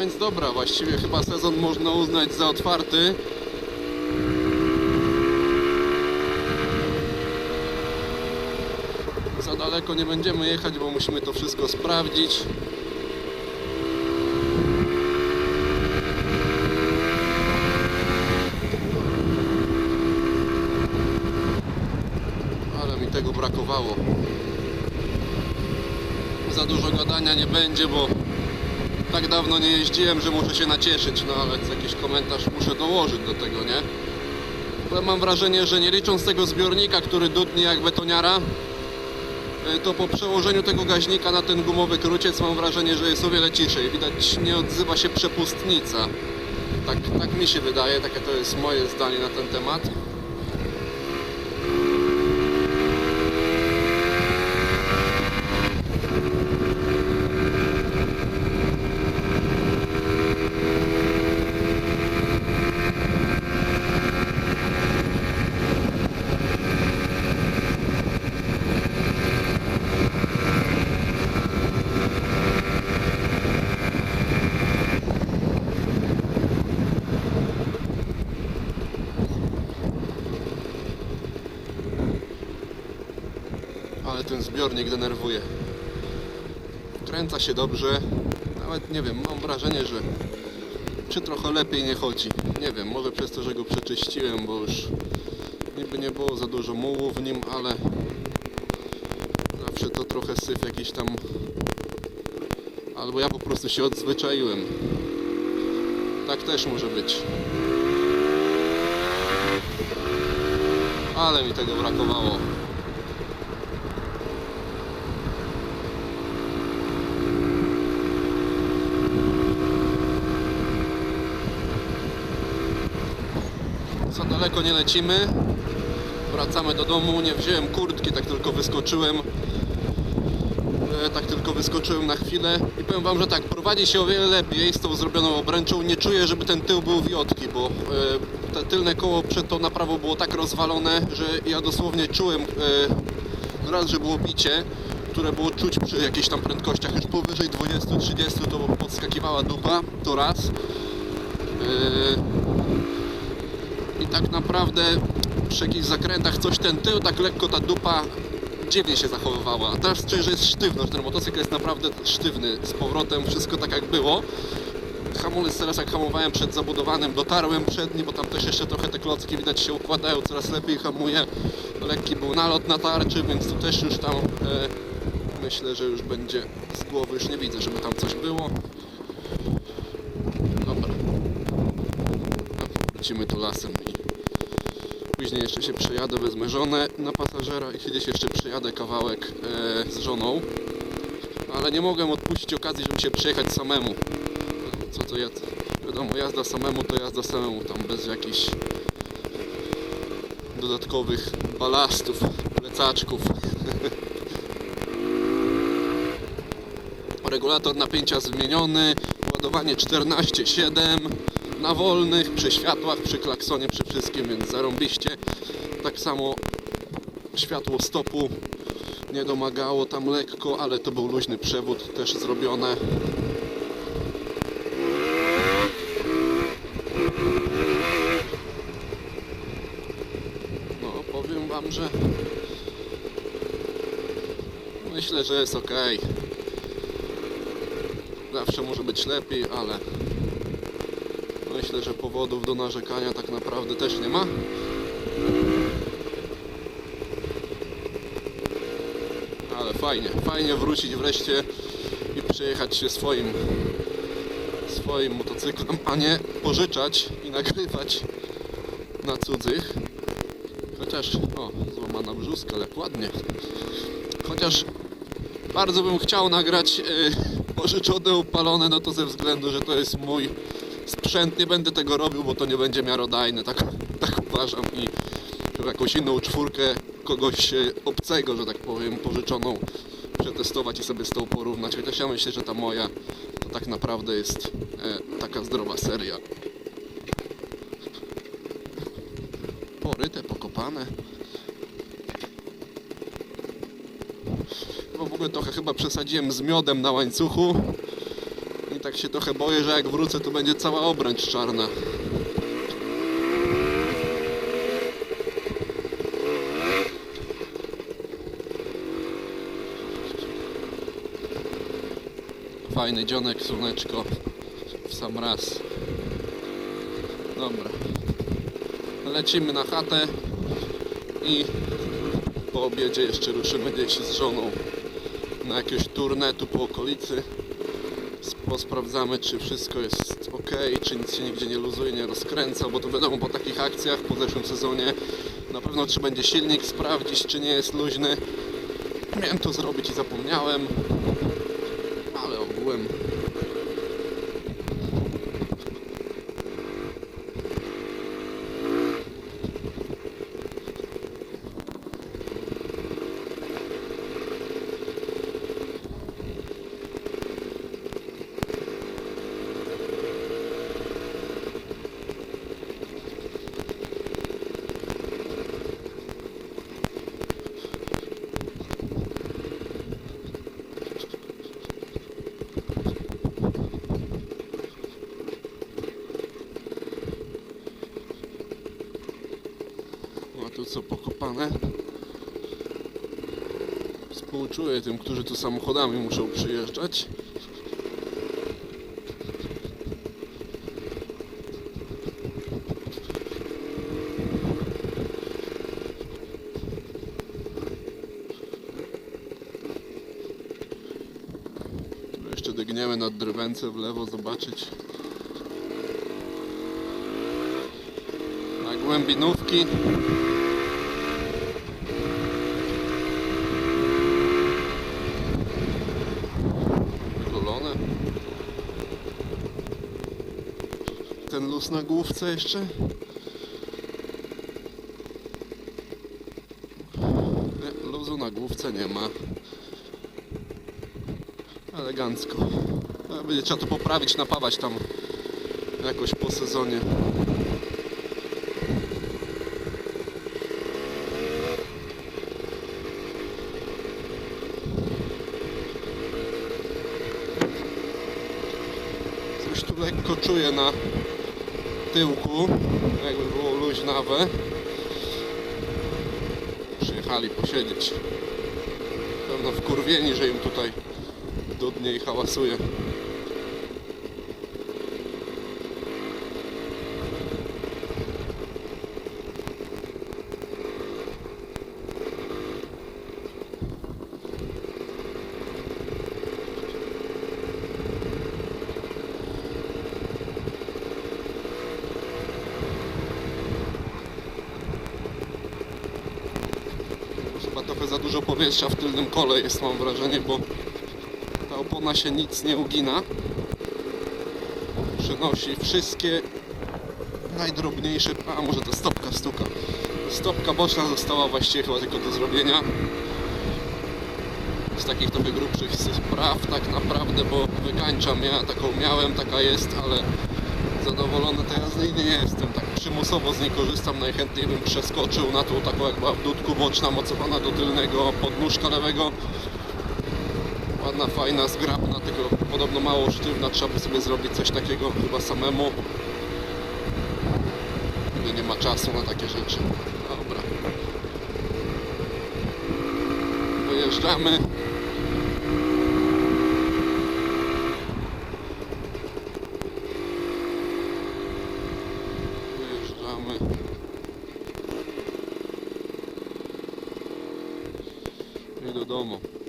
Więc dobra, właściwie chyba sezon można uznać za otwarty. Za daleko nie będziemy jechać, bo musimy to wszystko sprawdzić. Ale mi tego brakowało. Za dużo gadania nie będzie, bo tak dawno nie jeździłem, że muszę się nacieszyć, no ale jakiś komentarz muszę dołożyć do tego, nie? Ale mam wrażenie, że nie licząc tego zbiornika, który dudni jak betoniara, y, to po przełożeniu tego gaźnika na ten gumowy kruciec mam wrażenie, że jest o wiele ciszej. Widać, nie odzywa się przepustnica. Tak, tak mi się wydaje, takie to jest moje zdanie na ten temat. Ale ten zbiornik denerwuje. Kręca się dobrze. Nawet nie wiem, mam wrażenie, że czy trochę lepiej nie chodzi. Nie wiem, może przez to, że go przeczyściłem, bo już niby nie było za dużo mułu w nim, ale zawsze to trochę syf jakiś tam. Albo ja po prostu się odzwyczaiłem. Tak też może być. Ale mi tego brakowało. Za daleko nie lecimy. Wracamy do domu. Nie wziąłem kurtki, tak tylko wyskoczyłem. E, Tak tylko wyskoczyłem na chwilę i powiem wam, że tak, prowadzi się o wiele lepiej z tą zrobioną obręczą. Nie czuję, żeby ten tył był wiotki, bo e, te tylne koło przed tą naprawą było tak rozwalone, że ja dosłownie czułem e, raz, że było bicie, które było czuć przy jakichś tam prędkościach już powyżej 20-30 to podskakiwała dupa, to raz. Tak naprawdę przy jakichś zakrętach coś ten tył, tak lekko ta dupa dziwnie się zachowywała. A teraz czuję, że jest sztywno, ten motocykl jest naprawdę sztywny z powrotem, wszystko tak jak było. Hamulec teraz jak hamowałem przed zabudowanym, dotarłem przedni, bo tam też jeszcze trochę te klocki widać się układają, coraz lepiej hamuje. Lekki był nalot na tarczy, więc tu też już tam e, myślę, że już będzie z głowy, już nie widzę, żeby tam coś było. Dobra. Wrócimy tu lasem i później jeszcze się przejadę, wezmę żonę na pasażera i gdzieś jeszcze przejadę kawałek e, z żoną. Ale nie mogłem odpuścić okazji, żeby się przejechać samemu. Co to jest? Wiadomo, jazda samemu to jazda samemu, tam bez jakichś dodatkowych balastów, plecaczków. Regulator napięcia zmieniony, ładowanie 14,7 na wolnych, przy światłach, przy klaksonie, przy wszystkim, więc zarąbiście. Tak samo światło stopu nie domagało tam lekko, ale to był luźny przewód, też zrobione. No, powiem Wam, że myślę, że jest ok. Zawsze może być lepiej, ale myślę, że powodów do narzekania tak naprawdę też nie ma. Ale fajnie, fajnie wrócić wreszcie i przejechać się swoim swoim motocyklem, a nie pożyczać i nagrywać na cudzych. Chociaż, o, złamana brzuska, ale ładnie. Chociaż bardzo bym chciał nagrać yy, pożyczone, upalone, no to ze względu, że to jest mój sprzęt, nie będę tego robił, bo to nie będzie miarodajne, tak, tak uważam i jakąś inną czwórkę kogoś e, obcego, że tak powiem, pożyczoną przetestować i sobie z tą porównać. Chociaż ja myślę, że ta moja to tak naprawdę jest e, taka zdrowa seria. Poryte, pokopane. Bo w ogóle trochę chyba przesadziłem z miodem na łańcuchu. Tak się trochę boję, że jak wrócę, to będzie cała obręcz czarna. Fajny dzionek, słoneczko w sam raz. Dobra. Lecimy na chatę i po obiedzie jeszcze ruszymy gdzieś z żoną na jakieś tournée tu po okolicy. Posprawdzamy, czy wszystko jest ok, czy nic się nigdzie nie luzuje, nie rozkręca, bo to wiadomo po takich akcjach po zeszłym sezonie na pewno trzeba będzie silnik sprawdzić, czy nie jest luźny. Miałem to zrobić i zapomniałem, ale ogółem Co pokopane? Współczuję tym, którzy tu samochodami muszą przyjeżdżać. Tu Jeszcze dygniemy nad drwęce w lewo zobaczyć. Na głębinówki. Luz na główce jeszcze. Nie, luzu na główce nie ma. Elegancko. Będzie trzeba to poprawić, napawać tam jakoś po sezonie. Coś tu lekko czuję na tyłku, jakby było luźnawe. Przyjechali posiedzieć. Pewno wkurwieni, że im tutaj dudnie i hałasuje. Chyba trochę za dużo powietrza w tylnym kole jest, mam wrażenie, bo ta opona się nic nie ugina. Przenosi wszystkie najdrobniejsze... A, może to stopka stuka. Stopka boczna została właściwie chyba tylko do zrobienia. Z takich trochę grubszych spraw tak naprawdę, bo wykańczam ja, taką miałem, taka jest, ale zadowolony teraz niej nie jestem. Tak przymusowo z niej korzystam, najchętniej bym przeskoczył na tą taką jak była w dudku boczna, mocowana do tylnego podnóżka lewego. Ładna, fajna, zgrabna, tylko podobno mało sztywna, trzeba by sobie zrobić coś takiego chyba samemu. Gdy nie ma czasu na takie rzeczy. Dobra. Wyjeżdżamy. Domu.